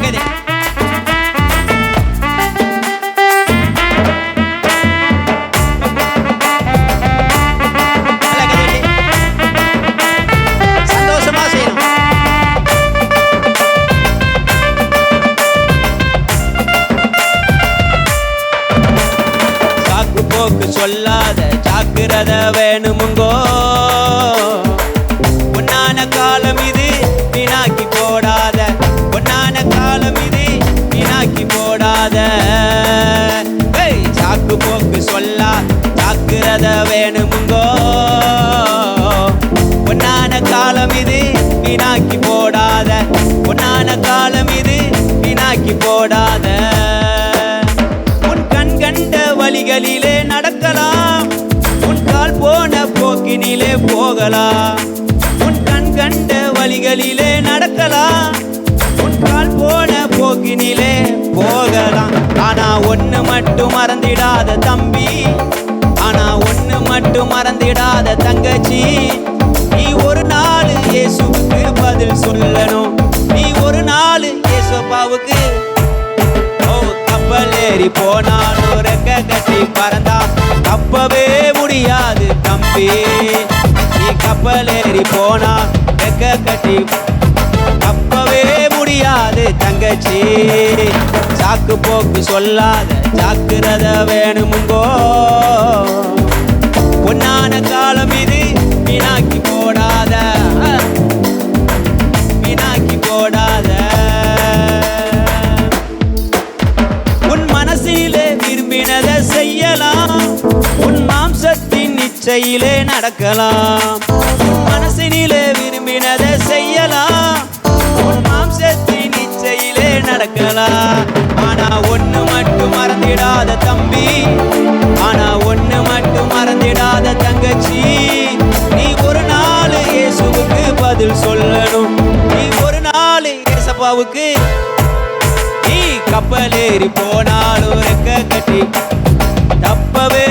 கதை. போக்கு சொல்லாத ஜாக்கிரத வேணுமுங்கோ. வேணுமுங்கோ பொன்னான காலம் இது வீணாக்கி போடாத. பொன்னான காலம் இது வீணாக்கி போடாத. உன் கண் கண்ட வழிகளிலே நடக்கலாம். உன் கால் போன போக்கினிலே போகலாம். உன் கண் கண்ட வழிகளிலே நடக்கலாம். உன் கால் போன போக்கினிலே போகலாம். ஆனா ஒன்று மட்டும் மறந்திடாத தம்பி. மறந்திடாத தங்கச்சி நீ ஒரு நாள் இயேசுவுக்கு பதில் சொல்லணும். நீ ஒரு நாள் இயேசுப்பாவுக்கு ஓ கப்பல் ஏறி போனாலும் ரெக்க கட்டி பறந்தா தப்பவே முடியாது தம்பி நீ கப்பல் ஏறி போனா ரெக்க கட்டி. தப்பவே முடியாது தங்கச்சி சாக்கு போக்கு சொல்லாத ஜாக்கிரத வேணுமுங்கோ இச்சையிலே நடக்கலாம். மனசினிலே விரும்பினதை செய்யலாம். மாம்சத்தின் இச்சையிலே நடக்கலாம். ஆனா ஒண்ணு மட்டும் மறந்திடாத தம்பி. ஆனா ஒண்ணு மட்டும் மறந்திடாத தங்கச்சி. நீ ஒரு நாள் இயேசுவுக்கு பதில் சொல்லணும். நீ ஒரு நாள் இயேசப்பாவுக்கு நீ கப்பலேறி போனாலும் ரெக்க கட்டி தப்பவே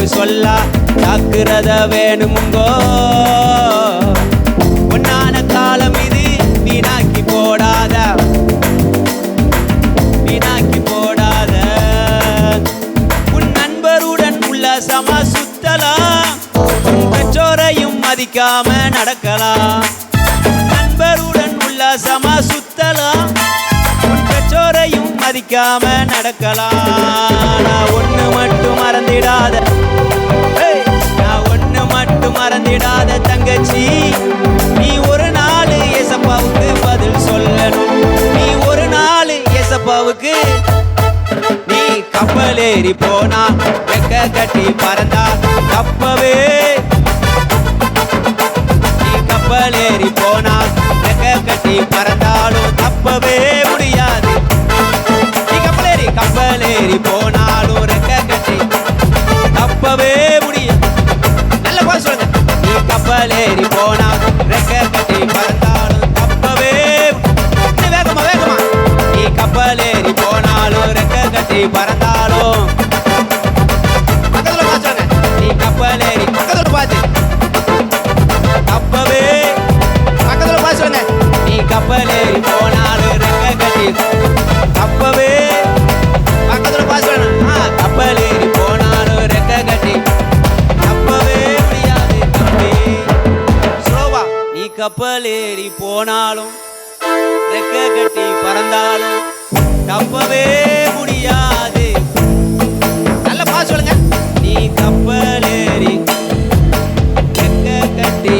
சாக்கு சொல்லா ஜாக்கிரத வேணுமுங்கோ. பொன்னான காலம் இது வீணாக்கி போடாத. வீணாக்கி போடாத. உன் நண்பருடன் உள்ள சம சுத்தலாம் உன் பெற்றோரையும் மதிக்காம நடக்கலாம். நண்பருடன் உள்ள சம சுத்தலாம் உன் பெற்றோரையும் மதிக்காம நடக்கலாம். நான் ஒன்று மட்டும் மறந்திடாத. ஏசப்பாவுக்கு நீ கப்பல் ஏறி போனா ரெக்க கட்டி பறந்தா தப்பவே நீ கப்பல் ஏறி போனா ரெக்க கட்டி பறந்தாலும் தப்பவே முடியாது. நீ கப்பல் ஏறி கப்பல் ஏறி போனாலும் ரெக்க கட்டி தப்பவே முடியாது. நல்ல போய் சொல்லுங்க. நீ கப்பல் ரெக்க பறந்தாலும். பக்கத்துல நீ கப்பலேறி பக்கத்தில் பக்கத்துல கப்பவே. பக்கத்தில் பக்கத்துல நீ கப்பல் ஏறி போனாலும் ரெக்க கட்டி. தப்பவே பக்கத்துல பார்த்து கப்பலேறி கப்பல் ஏறி போனாலும் ரெக்க கட்டி. தப்பவே முடியாது தம்பி. ஸ்லோவா. நீ கப்பல் ஏறி போனாலும் ரெக்க கட்டி பறந்தாலும். தப்பவே முடியாது. நல்ல பா சொல்லுங்க. நீ கப்பல் எங்க கட்டி.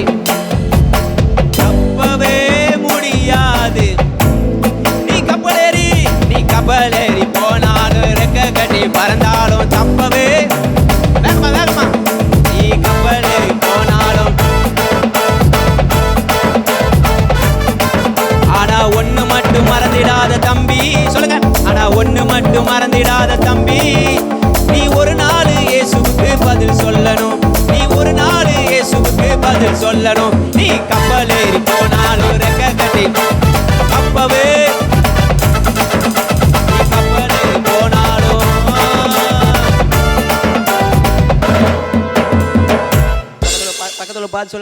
தப்பவே முடியாது. நீ கப்பலேறி நீ கப்பலேறி போனாலும் ரெக்க கட்டி பறந்தாலும் தப்பவே